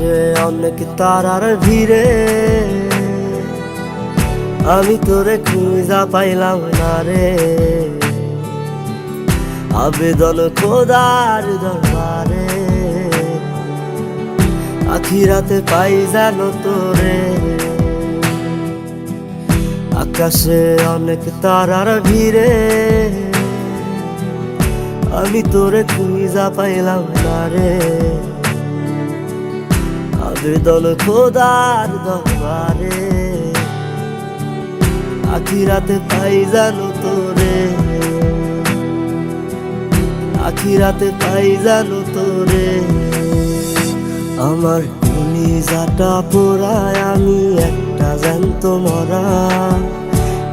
আকাশে অনেক তারার ভিড়ে, আমি তোরে খুঁজা পাইলাম না রে। আবেদন খোদার দরবারে, আখিরাতে পাই জানো তোরে। আকাশে অনেক তারার ভিড়ে, আমি তোরে খুঁজা পাইলাম না রে। আবেদন খোদার দরবারে। আখিরাতে পাই জানো তোরে। আখিরাতে পাই জানো তোরে। আমার কলিজাটা পোড়ায় আমি একটা জ্যান্ত মরা।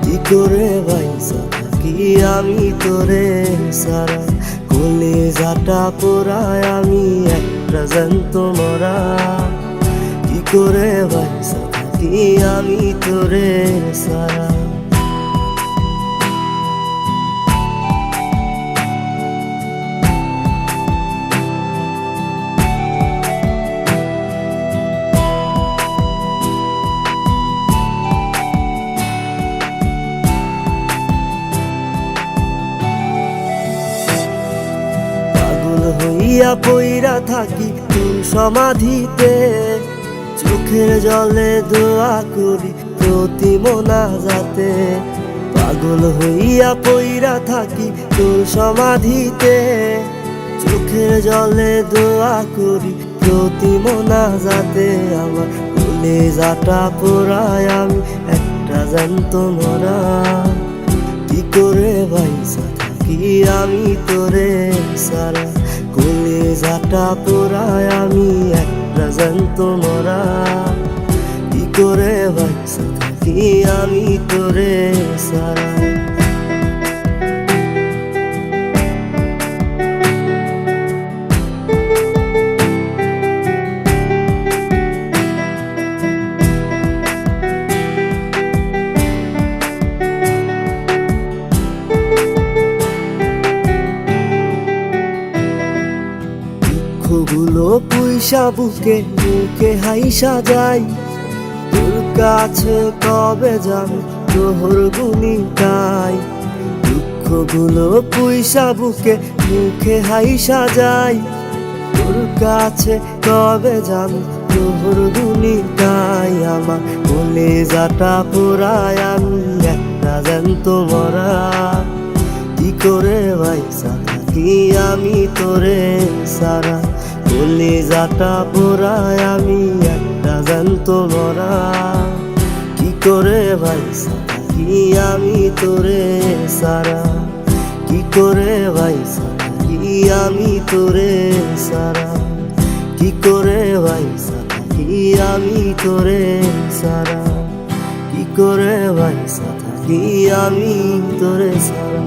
কি করে বাইসা থাকি আমি তোরে সারা? কলিজাটা পোড়ায় আমি একটা জ্যান্ত মরা। কি করে বাইসা আমি তোরে সারা। হইয়া পইরা থাকি তোর সমাধিতে? চোখের জলে দোয়া করি প্রতি মোনা যাতে পাগল হইয়া পইরা থাকি তোর সমাধিতে। চোখের জলে দোয়া করি প্রতি মোনা যাতে আমার ভুলে যাটা পোড়ায় আমি, একটা জ্যান্ত মরা। কি করে বাইসা থাকি আমি তোরে সারা? কোলে যাটা পোড়ায় আমি একটা জ্যান্ত মরা। কি করে থাকি আমি তোরে সারা? দুঃখগুলো পুইসা বুকে মুখে হাইসা যাই তোর কাছে কবে যাবে তোহর গুনি গাই দুঃখগুলো পুইসা বুকে, মুখে হাইসা যাই তোর কাছে কবে যাবে তোহর গুনি গাই আমার বলে যাটা পোড়ায় আমি একটা জ্যান্ত মরা কি করে ভাইসা কি আমি তোরে সারা? বলে যাটা পোড়ায় আমি একটা জ্যান্ত মরা। কি করে ভাইসা থাকি আমি তোরে সারা? কি করে ভাইসা থাকি আমি তোরে সারা? কি করে ভাইসা থাকি আমি তোরে সারা? কি করে ভাইসা থাকি আমি তোরে সারা?